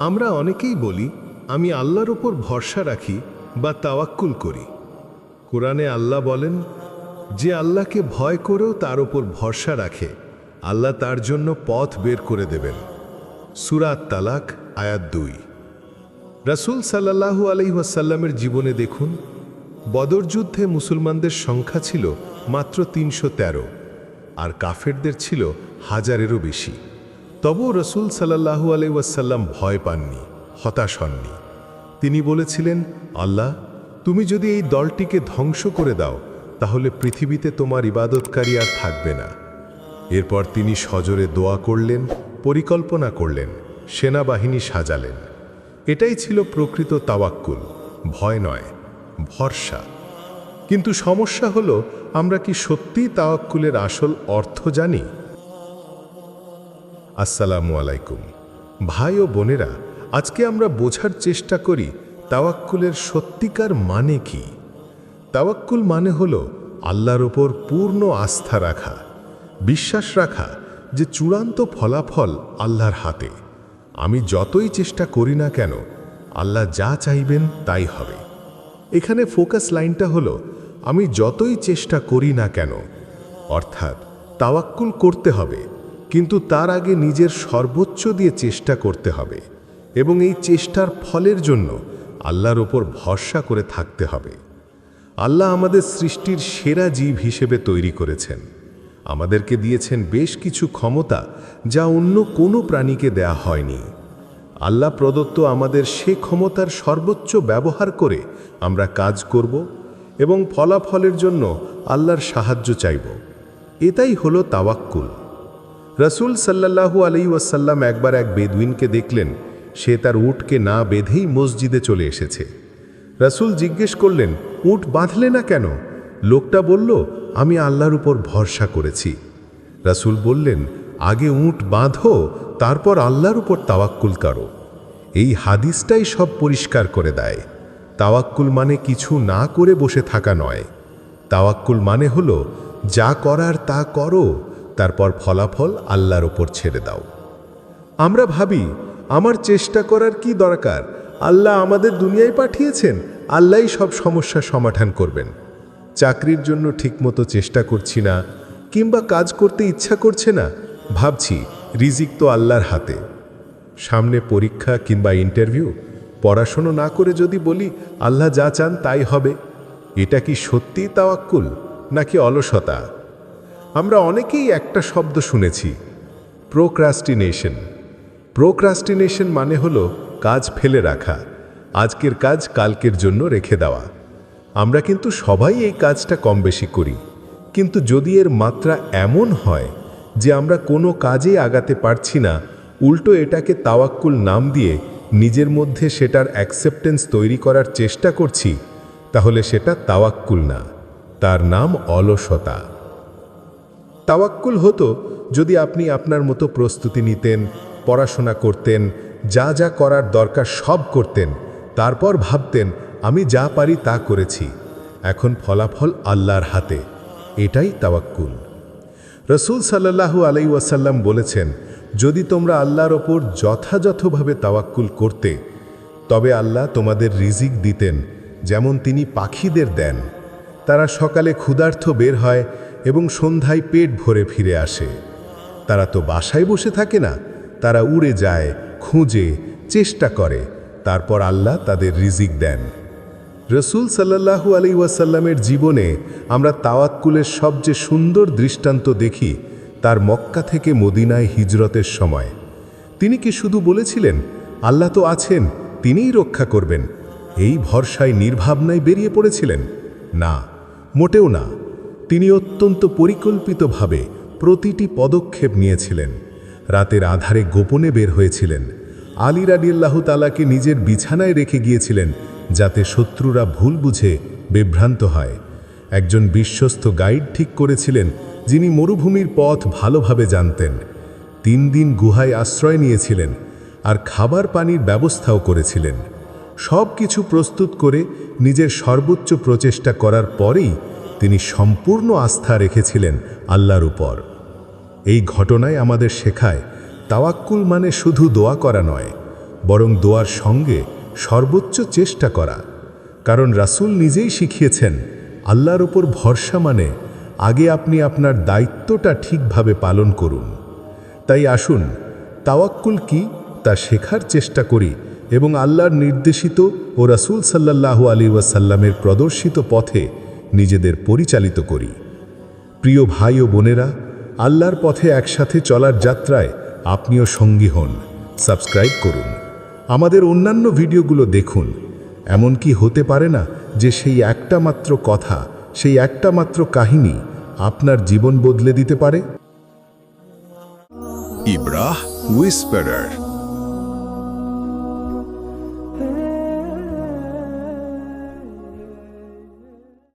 আমরা অনেকেই বলি, আমি আল্লাহর ওপর ভরসা রাখি বা তাওয়াক্কুল করি। কোরআনে আল্লাহ বলেন, যে আল্লাহকে ভয় করেও তার ওপর ভরসা রাখে, আল্লাহ তার জন্য পথ বের করে দেবেন। সুরাত তালাক আয়াত দুই। রাসূল সাল্লাল্লাহু আলাইহাসাল্লামের জীবনে দেখুন, বদর যুদ্ধে মুসলমানদের সংখ্যা ছিল মাত্র তিনশো তেরো, আর কাফেরদের ছিল হাজারেরও বেশি। তবুও রসুল সাল্লাহু আলাইসাল্লাম ভয় পাননি, হতাশ হননি। তিনি বলেছিলেন, আল্লাহ, তুমি যদি এই দলটিকে ধ্বংস করে দাও, তাহলে পৃথিবীতে তোমার ইবাদতকারী আর থাকবে না। এরপর তিনি সজোরে দোয়া করলেন, পরিকল্পনা করলেন, সেনাবাহিনী সাজালেন। এটাই ছিল প্রকৃত তাওয়াক্কুল, ভয় নয়, ভরসা। কিন্তু সমস্যা হলো, আমরা কি সত্যিই তাওয়াক্কুলের আসল অর্থ জানি? আসসালামু আলাইকুম। ভাই ও বোনেরা, আজকে আমরা বোঝার চেষ্টা করি তাওয়াক্কুলের সত্যিকার মানে কি। তাওয়াক্কুল মানে হল আল্লাহর ওপর পূর্ণ আস্থা রাখা, বিশ্বাস রাখা যে চূড়ান্ত ফলাফল আল্লাহর হাতে। আমি যতই চেষ্টা করি না কেন, আল্লাহ যা চাইবেন তাই হবে। এখানে ফোকাস লাইনটা হলো, আমি যতই চেষ্টা করি না কেন, অর্থাৎ তাওয়াক্কুল করতে হবে। কিন্তু তার আগে নিজের সর্বোচ্চ দিয়ে চেষ্টা করতে হবে এবং এই চেষ্টার ফলের জন্য আল্লাহর ওপর ভরসা করে থাকতে হবে। আল্লাহ আমাদের সৃষ্টির সেরা জীব হিসেবে তৈরি করেছেন। আমাদেরকে দিয়েছেন বেশ কিছু ক্ষমতা যা অন্য কোনো প্রাণীকে দেয়া হয়নি। আল্লাহ প্রদত্ত আমাদের সে ক্ষমতার সর্বোচ্চ ব্যবহার করে আমরা কাজ করব এবং ফলাফলের জন্য আল্লাহর সাহায্য চাইব। এটাই হলো তাওয়াক্কুল। রসুল সাল্লাল্লাহু আলাই ওয়াসাল্লাম একবার এক বেদুইনকে দেখলেন, সে তার উটকে না বেঁধেই মসজিদে চলে এসেছে। রসুল জিজ্ঞেস করলেন, উট বাঁধলে না কেন? লোকটা বলল, আমি আল্লাহর উপর ভরসা করেছি। রসুল বললেন, আগে উট বাঁধো, তারপর আল্লাহর উপর তাওয়াক্কুল করো। এই হাদিসটাই সব পরিষ্কার করে দেয়। তাওয়াক্কুল মানে কিছু না করে বসে থাকা নয়। তাওয়াক্কুল মানে হলো, যা করার তা করো। তারপর ফলাফল আল্লাহর ওপর ছেড়ে দাও। আমরা ভাবি, আমার চেষ্টা করার কি দরকার? আল্লাহ আমাদের দুনিয়ায় পাঠিয়েছেন, আল্লাহই সব সমস্যার সমাধান করবেন। চাকরির জন্য ঠিকমতো চেষ্টা করছি না, কিংবা কাজ করতে ইচ্ছা করছে না, ভাবছি, রিজিক তো আল্লাহর হাতে। সামনে পরীক্ষা কিংবা ইন্টারভিউ, পড়াশুনো না করে যদি বলি, আল্লাহ যা চান তাই হবে। এটা কি সত্যিই তাওয়াক্কুল, নাকি অলসতা? আমরা অনেকেই একটা শব্দ শুনেছি প্রোক্রাস্টিনেশন প্রোক্রাস্টিনেশন মানে হলো কাজ ফেলে রাখা, আজকের কাজ কালকের জন্য রেখে দেওয়া। আমরা কিন্তু সবাই এই কাজটা কম বেশি করি, কিন্তু যদি এর মাত্রা এমন হয় যে আমরা কোনো কাজে আগাতে পারছি না, উল্টো এটাকে তাওয়াক্কুল নাম দিয়ে নিজের মধ্যে সেটার অ্যাকসেপ্টেন্স তৈরি করার চেষ্টা করছি, তাহলে সেটা তাওয়াক্কুল না, তার নাম অলসতা। তাওয়াক্কুল হতো যদি আপনি আপনার মতো প্রস্তুতি নিতেন, পড়াশোনা করতেন, যা যা করার দরকার সব করতেন, তারপর ভাবতেন, আমি যা পারি তা করেছি। এখন ফলাফল আল্লাহর হাতে। এটাই তাওয়াক্কুল। রসুল সাল্লাহু আলাই ওয়াসাল্লাম বলেছেন, যদি তোমরা আল্লাহর ওপর যথাযথভাবে তাওয়াক্কুল করতে, তবে আল্লাহ তোমাদের রিজিক দিতেন, যেমন তিনি পাখিদের দেন। তারা সকালে ক্ষুধার্থ বের হয় এবং সন্ধ্যায় পেট ভরে ফিরে আসে। তারা তো বাসায় বসে থাকে না, তারা উড়ে যায়, খুঁজে, চেষ্টা করে। তারপর আল্লাহ তাদের রিজিক দেন। রসুল সাল্লাহু আলী ওয়াসাল্লামের জীবনে আমরা তাওয়াক্কুলের সবচেয়ে সুন্দর দৃষ্টান্ত দেখি তার মক্কা থেকে মদিনায় হিজরতের সময়। তিনি কি শুধু বলেছিলেন, আল্লাহ তো আছেন, তিনিই রক্ষা করবেন এই ভরসায় নির্ভাবনায় বেরিয়ে পড়েছিলেন? না, মোটেও না। তিনি অত্যন্ত পরিকল্পিতভাবে প্রতিটি পদক্ষেপ নিয়েছিলেন। রাতের আধারে গোপনে বের হয়েছিলেন। আলী রাডিয়াল্লাহ তালাকে নিজের বিছানায় রেখে গিয়েছিলেন যাতে শত্রুরা ভুল বুঝে বিভ্রান্ত হয়। একজন বিশ্বস্ত গাইড ঠিক করেছিলেন যিনি মরুভূমির পথ ভালোভাবে জানতেন। তিন দিন গুহায় আশ্রয় নিয়েছিলেন আর খাবার পানির ব্যবস্থাও করেছিলেন। সব কিছু প্রস্তুত করে নিজের সর্বোচ্চ প্রচেষ্টা করার পরেই তিনি সম্পূর্ণ আস্থা রেখেছিলেন আল্লাহর উপর। এই ঘটনায় আমাদের শেখায়, তাওয়াক্কুল মানে শুধু দোয়া করা নয়, বরং দোয়ার সঙ্গে সর্বোচ্চ চেষ্টা করা। কারণ রাসূল নিজেই শিখিয়েছেন, আল্লাহর ওপর ভরসা মানে আগে আপনি আপনার দায়িত্বটা ঠিকভাবে পালন করুন। তাই আসুন, তাওয়াক্কুল কি তা শেখার চেষ্টা করি এবং আল্লাহর নির্দেশিত ও রাসূল সাল্লাল্লাহু আলী ওয়াসাল্লামের প্রদর্শিত পথে নিজেদের পরিচালিত করি। প্রিয় ভাই ও বোনেরা, আল্লাহর পথে একসাথে চলার যাত্রায় আপনিও সঙ্গী হন। সাবস্ক্রাইব করুন। আমাদের অন্যান্য ভিডিওগুলো দেখুন। এমন কি হতে পারে না যে সেই একটা মাত্র কথা, সেই একটা মাত্র কাহিনী আপনার জীবন বদলে দিতে পারে? Ibrah Whisperer